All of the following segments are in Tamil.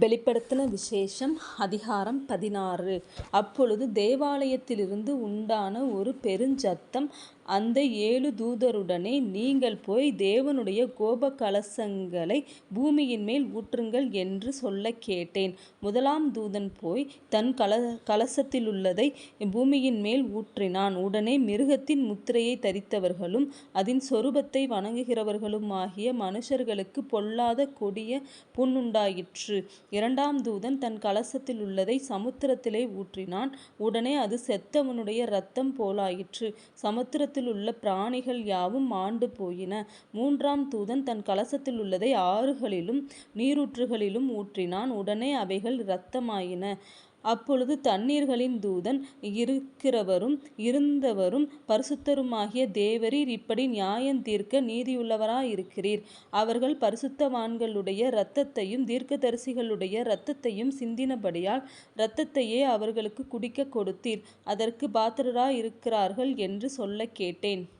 வெளிப்படுத்தின விசேஷம் அதிகாரம் பதினாறு. அப்பொழுது தேவாலயத்திலிருந்து உண்டான ஒரு பெருஞ்சத்தம் அந்த ஏழு தூதருடனே நீங்கள் போய் தேவனுடைய கோப கலசங்களை பூமியின் மேல் ஊற்றுங்கள் என்று சொல்ல கேட்டேன். முதலாம் தூதன் போய் தன் கல கலசத்திலுள்ளதை பூமியின்மேல் ஊற்றினான். உடனே மிருகத்தின் முத்திரையை தரித்தவர்களும் அதன் சொரூபத்தை வணங்குகிறவர்களுமாகிய மனுஷர்களுக்கு பொல்லாத கொடிய புண்ணுண்டாயிற்று. இரண்டாம் தூதன் தன் கலசத்தில் உள்ளதை சமுத்திரத்திலே ஊற்றினான். உடனே அது செத்தவனுடைய இரத்தம் போலாயிற்று. உள்ள பிராணிகள் யாவும் மாண்டு போயின. மூன்றாம் தூதன் தன் கலசத்தில் உள்ளதை ஆறுகளிலும் நீரூற்றுகளிலும் ஊற்றினான். உடனே அவைகள் இரத்தமாயின. அப்பொழுது தண்ணீர்களின் தூதன் இருக்கிறவரும் இருந்தவரும் பரிசுத்தருமாகிய தேவரீர் இப்படி நியாயம் தீர்க்க நீதியுள்ளவராயிருக்கிறீர். அவர்கள் பரிசுத்தவான்களுடைய இரத்தத்தையும் தீர்க்கதரிசிகளுடைய இரத்தத்தையும் சிந்தினபடியால் இரத்தத்தையே அவர்களுக்குக் குடிக்கக் கொடுத்தீர். அதற்கு பாத்திரராயிருக்கிறார்கள் என்று சொல்ல கேட்டேன்.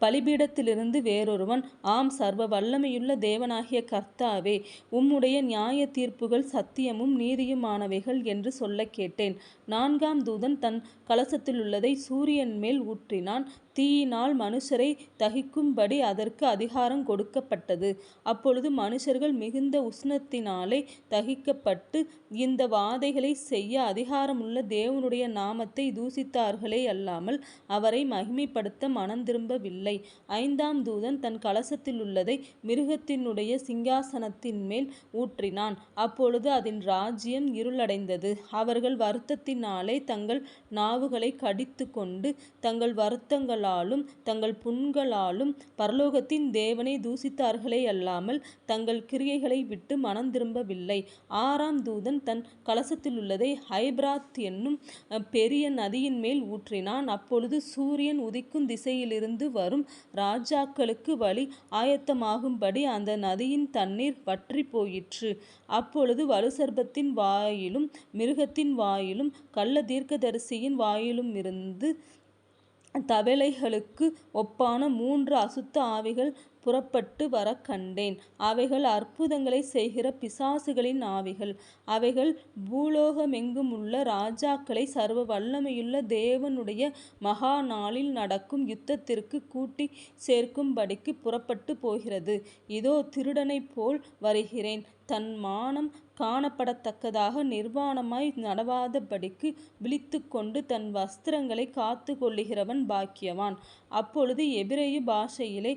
பலிபீடத்திலிருந்து வேறொருவன் ஆம் சர்வ வல்லமையுள்ள தேவனாகிய கர்த்தாவே உம்முடைய நியாய தீர்ப்புகள் சத்தியமும் நீதியுமானவைகள் என்று சொல்லக் கேட்டேன். நான்காம் தூதன் தன் கலசத்திலுள்ளதை சூரியன் மேல் ஊற்றினான். தீயினால் மனுஷரை தகிக்கும்படி அதற்கு அதிகாரம் கொடுக்கப்பட்டது. அப்பொழுது மனுஷர்கள் மிகுந்த உஷ்ணத்தினாலே தகிக்கப்பட்டு இந்த வாதைகளை செய்ய அதிகாரமுள்ள தேவனுடைய நாமத்தை தூசித்தார்களே அல்லாமல் அவரை மகிமைப்படுத்த மனந்திரும்பவில்லை. ஐந்தாம் தூதன் தன் கலசத்தில் உள்ளதை மிருகத்தினுடைய சிங்காசனத்தின் மேல் ஊற்றினான். அப்பொழுது அதன் ராஜ்யம் இருளடைந்தது. அவர்கள் வருத்தத்தினாலே தங்கள் நாவுகளைக் கடித்துக்கொண்டு தங்கள் வருத்தங்கள் பாவங்களாலும் தங்கள் புண்களாலும் பரலோகத்தின் தேவனை தூசித்தார்களே அல்லாமல் தங்கள் கிரியைகளை விட்டு மனந்திரும்பவில்லை. ஆறாம் தூதன் தன் கலசத்திலுள்ளதை ஹைப்ராத் என்னும் பெரிய நதியின் மேல் ஊற்றினான். அப்பொழுது சூரியன் உதிக்கும் திசையிலிருந்து வரும் ராஜாக்களுக்கு வழி ஆயத்தமாகும்படி அந்த நதியின் தண்ணீர் வற்றிப் போயிற்று. அப்பொழுது வலுசர்பத்தின் வாயிலும் மிருகத்தின் வாயிலும் கள்ள தீர்க்கதரிசியின் வாயிலும் இருந்து தவளைகளுக்கு ஒப்பான மூன்று அசுத்த ஆவிகள் புறப்பட்டு வரக் கண்டேன். அவைகள் அற்புதங்களைச் செய்கிற பிசாசுகளின் ஆவிகள். அவைகள் பூலோகமெங்குமுள்ள ராஜாக்களை சர்வ வல்லமையுள்ள தேவனுடைய மகா நாளில் நடக்கும் யுத்தத்திற்கு கூட்டி சேர்க்கும்படிக்கு புறப்பட்டுப் போகிறது. இதோ திருடனைப் போல் வருகிறேன். தன் மானம் காணப்படத்தக்கதாக நிர்வாணமாய் நடவாதபடிக்கு விழித்துக்கொண்டு தன் வஸ்திரங்களை காத்து கொள்ளுகிறவன் பாக்கியவான். அப்பொழுது எபிரெய பாஷையிலே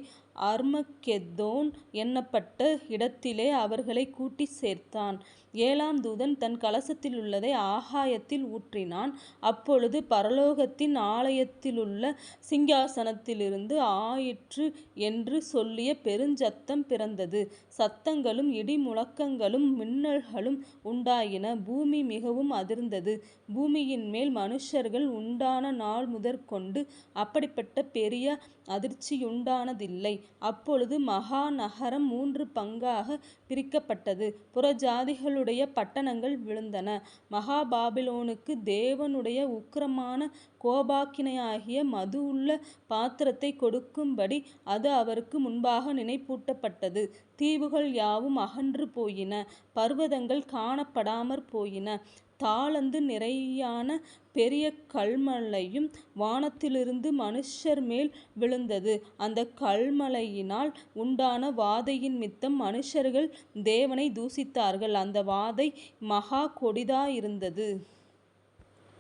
அர்மகெத்தோன் என்னப்பட்ட இடத்திலே அவர்களை கூட்டி சேர்த்தான். ஏழாம் தூதன் தன் கலசத்திலுள்ளதை ஆகாயத்தில் ஊற்றினான். அப்பொழுது பரலோகத்தின் ஆலயத்திலுள்ள சிங்காசனத்திலிருந்து ஆயிற்று என்று சொல்லிய பெருஞ்சத்தம் பிறந்தது. சத்தங்களும் இடி முழக்கங்களும் மின்னல்களும் உண்டாயின. பூமி மிகவும் அதிர்ந்தது. பூமியின் மேல் மனுஷர்கள் உண்டான நாள் முதற்கொண்டு அப்படிப்பட்ட பெரிய அதிர்ச்சியுண்டானதில்லை. அப்பொழுது மகாநகரம் மூன்று பங்காக பிரிக்கப்பட்டது. புறஜாதிகளுடைய பட்டணங்கள் விழுந்தன. மகா பாபிலோனுக்கு தேவனுடைய உக்கிரமான கோபாக்கினையாகிய மது உள்ள பாத்திரத்தை கொடுக்கும்படி அது அவருக்கு முன்பாக நினைப்பூட்டப்பட்டது. தீவுகள் யாவும் அகன்று போயின. பர்வதங்கள் காணப்படாமற் போயின. தாளந்து நிறையான பெரிய கல்மழையும் வானத்திலிருந்து மனுஷர் மேல் விழுந்தது. அந்த கல்மழையினால் உண்டான வாதையினிமித்தம் மனுஷர்கள் தேவனை தூசித்தார்கள் அந்த வாதை மகா கொடிதாயிருந்தது.